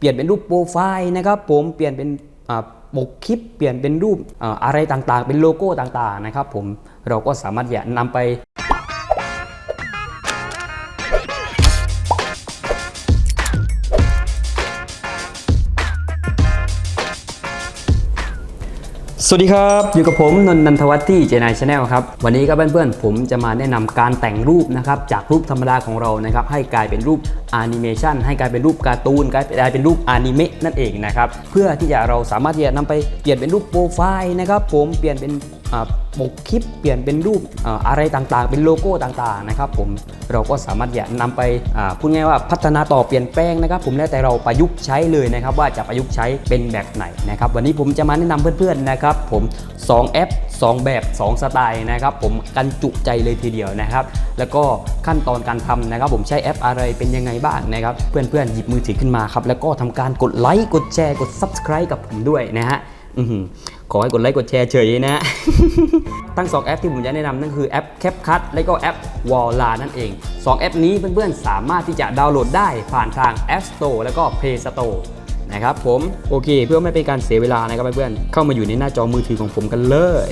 เปลี่ยนเป็นรูปโปรไฟล์นะครับผมเปลี่ยนเป็นปกคลิปเปลี่ยนเป็นรูปอ่าอะไรต่างๆ เป็นโลโก้ต่างๆนะครับผมเราก็สามารถจะนำไป สวัสดีครับ อยู่กับผมนนท์นันทวัฒน์ที่เจนายชาแนลครับ วันนี้ก็เพื่อนๆ ผมจะมาแนะนำการแต่งรูปนะครับ จากรูปธรรมดาของเรานะครับ ให้กลายเป็นรูปแอนิเมชันให้กลายเป็นรูปการ์ตูนกลายเป็นรูปอนิเมะนั่นเองนะครับ เพื่อที่จะเราสามารถที่จะนำไปเปลี่ยนเป็นรูปโปรไฟล์นะครับ ผมเปลี่ยนเป็น ปกคลิปเปลี่ยนเป็นรูปออะไรต่างๆ เป็นโลโก้ต่างๆนะครับผมเราก็สามารถจะนำไปพูดง่ายว่าพัฒนาต่อเปลี่ยนแปลงนะครับ ผมแล้วแต่เราประยุกต์ใช้เลยนะครับ ว่าจะประยุกต์ใช้เป็นแบบไหนนะครับ วันนี้ผมจะมาแนะนำเพื่อนๆนะครับ ผม 2 แอป 2 แบบ 2 สไตล์นะครับ ผมกันจุใจเลยทีเดียวนะครับ แล้วก็ขั้นตอนการทำนะครับ ผมใช้แอปอะไรเป็นยังไงบ้างนะครับ เพื่อนๆหยิบมือถือขึ้นมาครับแล้วก็ทำการกดไลค์กดแชร์กด Subscribe กับผมด้วยนะฮะ ขอให้กดไลค์กดแชร์เฉยนะทั้ง 2 แอปที่ผมจะแนะนำนั่นคือแอป CapCut และก็แอป w a l l a นั่นเอง 2 แอปนี้เพื่อนๆ สามารถที่จะดาวน์โหลดได้ผ่านทาง App Store แล้วก็ Play Store นะครับผมโอเค เพื่อไม่เป็นการเสียเวลานะครับเพื่อนๆเข้ามาอยู่ในหน้าจอมือถือของผมกันเลย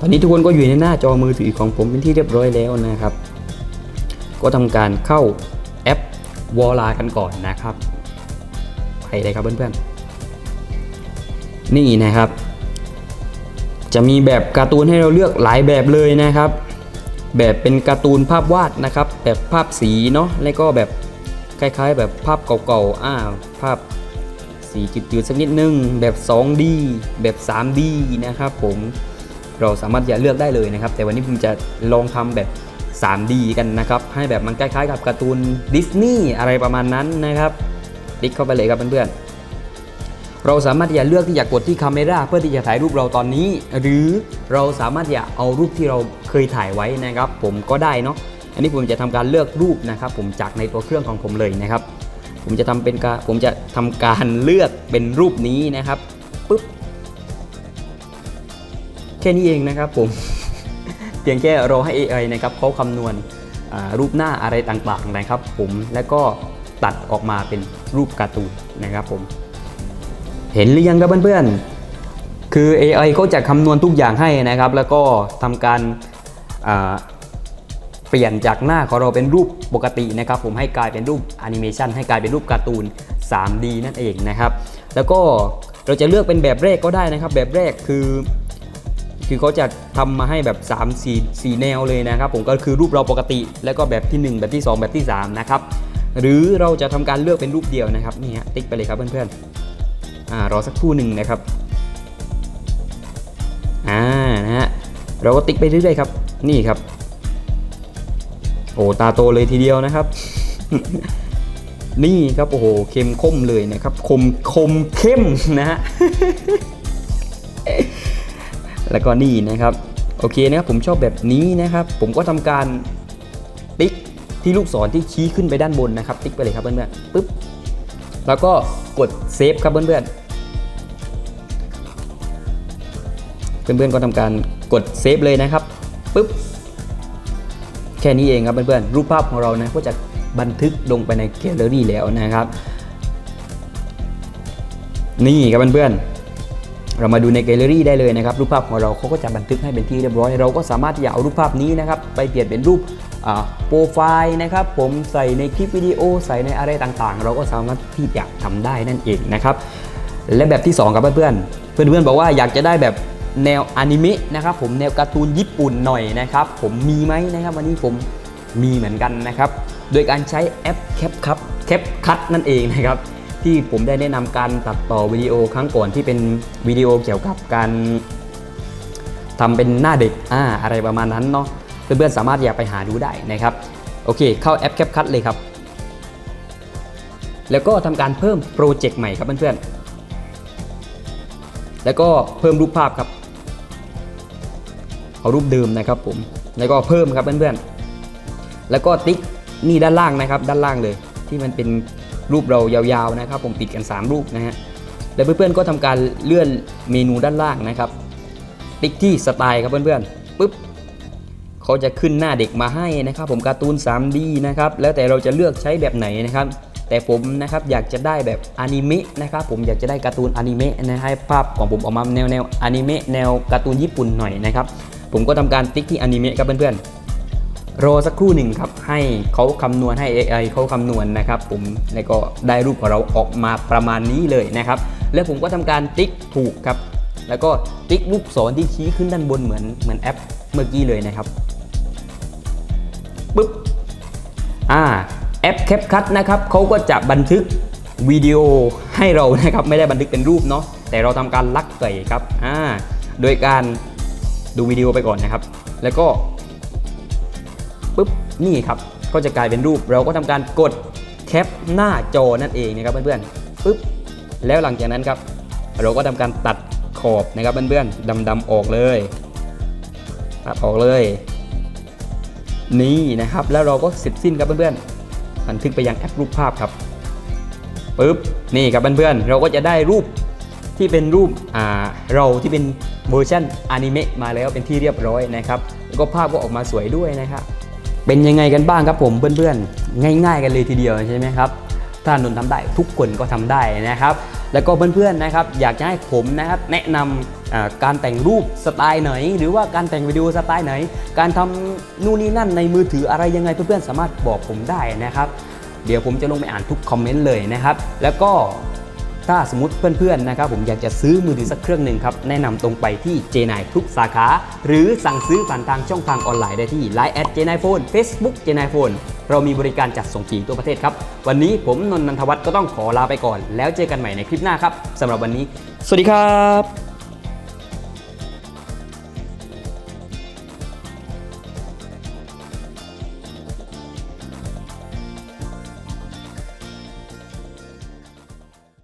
ตอนนี้ทุกคนก็อยู่ในหน้าจอมือถือของผมเป็นที่เรียบร้อยแล้วนะครับ ก็ทำการเข้าแอป w a l l a กันก่อนนะครับไปเลยครับเพื่อนๆ นี่นะครับ จะมีแบบการ์ตูนให้เราเลือกหลายแบบเลยนะครับ แบบเป็นการ์ตูนภาพวาดนะครับ แบบภาพสีเนาะแล้วก็แบบคล้ายๆ แบบภาพเก่าๆอ่าภาพสีจืดๆสักนิดนึง แบบ 2D แบบ 3D นะครับผมเราสามารถจะเลือกได้เลยนะครับ แต่วันนี้ผมจะลองทำแบบ 3D กันนะครับ ให้แบบมันคล้ายๆ กับการ์ตูนดิสนีย์อะไรประมาณนั้นนะครับติ๊กเข้าไปเลยครับเพื่อนๆ เราสามารถที่จะเลือกที่จะกดที่คาเมราเพื่อที่จะถ่ายรูปเราตอนนี้ หรือเราสามารถที่จะเอารูปที่เราเคยถ่ายไว้นะครับ ผมก็ได้เนาะอันนี้ผมจะทำการเลือกรูปนะครับ ผมจากในตัวเครื่องของผมเลยนะครับ ผมจะทำเป็นการผมจะทำการเลือกเป็นรูปนี้นะครับปุ๊บแค่นี้เองนะครับผมเพียงแค่รอให้ AI นะครับเขาคำนวณรูปหน้าอะไรต่างๆนะครับ ผมแล้วก็ตัดออกมาเป็นรูปการ์ตูนนะครับผม เห็นหรือยังครับเพื่อนๆ คือ AI ก็จะคำนวณทุกอย่างให้นะครับ แล้วก็ทำการเปลี่ยนจากหน้าของเราเป็นรูปปกตินะครับผมให้กลายเป็นรูปแอนิเมชันให้กลายเป็นรูปการ์ตูน 3D นั่นเองนะครับ แล้วก็เราจะเลือกเป็นแบบแรกก็ได้นะครับ แบบแรกคือ คือเขาจะทำมาให้แบบ 3 4 4 แนวเลยนะครับ ผมก็คือรูปเราปกติ แล้วก็แบบที่ 1 แบบที่ 2 แบบที่ 3 นะครับ หรือเราจะทำการเลือกเป็นรูปเดียวนะครับนี่ฮะติ๊กไปเลยครับเพื่อนๆอ่า รอสักครู่หนึ่งนะครับอ่านะฮะเราก็ติ๊กไปเรื่อยๆครับ นี่ครับ โอ้ตาโตเลยทีเดียวนะครับ นี่ครับโอ้โหเข้มข้มเลยนะครับ คมคมเข้มนะฮะแล้วก็นี่นะครับ โอเคนะครับผมชอบแบบนี้นะครับ ผมก็ทำการติ๊กที่ลูกศรที่ชี้ขึ้นไปด้านบนนะครับ ติ๊กไปเลยครับเพื่อนๆปึ๊บ แล้วก็กดเซฟครับเพื่อนๆ เพื่อนๆก็ทำการกดเซฟเลยนะครับปึ๊บแค่นี้เองครับเพื่อนๆรูปภาพของเรานะก็จะบันทึกลงไปในแกลเลอรี่แล้วนะครับ นี่ครับเพื่อนๆเรามาดูในแกลเลอรี่ได้เลยนะครับ รูปภาพของเราเขาก็จะบันทึกให้เป็นที่เรียบร้อย เราก็สามารถที่จะเอารูปภาพนี้นะครับ ไปเปลี่ยนเป็นรูป โปรไฟล์นะครับผมใส่ในคลิปวิดีโอใส่ในอะไรต่างๆ เราก็สามารถที่จะทำได้นั่นเองนะครับและแบบที่ 2 ครับเพื่อนๆ เพื่อนๆบอกว่าอยากจะได้แบบแนวอนิเมะนะครับผมแนวการ์ตูนญี่ปุ่นหน่อยนะครับผมมีไหมนะครับวันนี้ผมมีเหมือนกันนะครับโดยการใช้แอป CapCut CapCut นั่นเองนะครับที่ผมได้แนะนำการตัดต่อวิดีโอครั้งก่อนที่เป็นวิดีโอเกี่ยวกับการทำเป็นหน้าเด็กอ่าอะไรประมาณนั้นเนาะ เพื่อนๆสามารถอยากไปหาดูได้นะครับโอเค เข้าแอป CapCut เลยครับ แล้วก็ทำการเพิ่มโปรเจกต์ใหม่ครับเพื่อนๆแล้วก็เพิ่มรูปภาพครับเอารูปเดิมนะครับผมแล้วก็เพิ่มครับเพื่อนๆแล้วก็ติ๊กนี่ด้านล่างนะครับ ด้านล่างเลย ที่มันเป็นรูปเรายาวๆนะครับ ผมติดกัน 3 รูปนะฮะแล้วเพื่อนๆก็ทำการเลื่อนเมนูด้านล่างนะครับ ติ๊กที่สไตล์ครับเพื่อนๆปุ๊บ เขาจะขึ้นหน้าเด็กมาให้นะครับ ผมการ์ตูน 3D นะครับแล้วแต่เราจะเลือกใช้แบบไหนนะครับแต่ผมนะครับอยากจะได้แบบอนิเมะนะครับผมอยากจะได้การ์ตูนอนิเมะนะให้ภาพของผมออกมาแนวแนวอนิเมะแนวการ์ตูนญี่ปุ่นหน่อยนะครับผมก็ทำการติ๊กที่อนิเมะครับเพื่อนๆรอสักครู่หนึ่งครับให้เขาคำนวณให้ AI เขาคำนวณนะครับ ผมแล้วก็ได้รูปของเราออกมาประมาณนี้เลยนะครับ แล้วผมก็ทำการติ๊กถูกครับ แล้วก็ติ๊กลูกศรที่ชี้ขึ้นด้านบนเหมือนเหมือนแอปเมื่อกี้เลยนะครับ ปึ๊บอ่าแอป CapCut นะครับเขาก็จะบันทึกวิดีโอให้เรานะครับไม่ได้บันทึกเป็นรูปเนาะแต่เราทำการลักใส่ครับอ่าโดยการดูวิดีโอไปก่อนนะครับ แล้วก็ปุ๊บนี่ครับก็จะกลายเป็นรูป เราก็ทำการกดแคปหน้าจอนั่นเองนะครับเพื่อนๆปุ๊บแล้วหลังจากนั้นครับ เราก็ทำการตัดขอบนะครับเพื่อนๆดำๆออกเลยตัดออกเลย นี่นะครับ แล้วเราก็เสร็จสิ้นครับเพื่อนๆบันทึกไปยังแอปรูปภาพครับปุ๊บนี่ครับเพื่อนๆเราก็จะได้รูปที่เป็นรูปเราที่เป็นเวอร์ชันอนิเมะมาแล้วเป็นที่เรียบร้อยนะครับแล้วก็ภาพก็ออกมาสวยด้วยนะครับเป็นยังไงกันบ้างครับผมเพื่อนๆ ง่าย ๆ กันเลยทีเดียวใช่ไหมครับถ้านนท์ทำได้ทุกคนก็ทำได้นะครับ แล้วก็เพื่อนๆนะครับ อยากจะให้ผมนะครับ แนะนำอ่า การแต่งรูปสไตล์ไหน หรือว่าการแต่งวิดีโอสไตล์ไหน การทำนู่นนี่นั่นในมือถืออะไรยังไงเพื่อนๆสามารถบอกผมได้นะครับ เดี๋ยวผมจะลงไปอ่านทุกคอมเมนต์เลยนะครับ แล้วก็ถ้าสมมติเพื่อนๆนะครับ ผมอยากจะซื้อมือถือสักเครื่องหนึ่งครับ แนะนำตรงไปที่ J9 ทุกสาขา หรือสั่งซื้อผ่านทางช่องทางออนไลน์ได้ที่ Line at J9 Phone Facebook J9 Phone เรามีบริการจัดส่งฟรีทั่วประเทศครับ วันนี้ผมนนนันทวัฒน์ก็ต้องขอลาไปก่อน แล้วเจอกันใหม่ในคลิปหน้าครับสำหรับวันนี้ สวัสดีครับ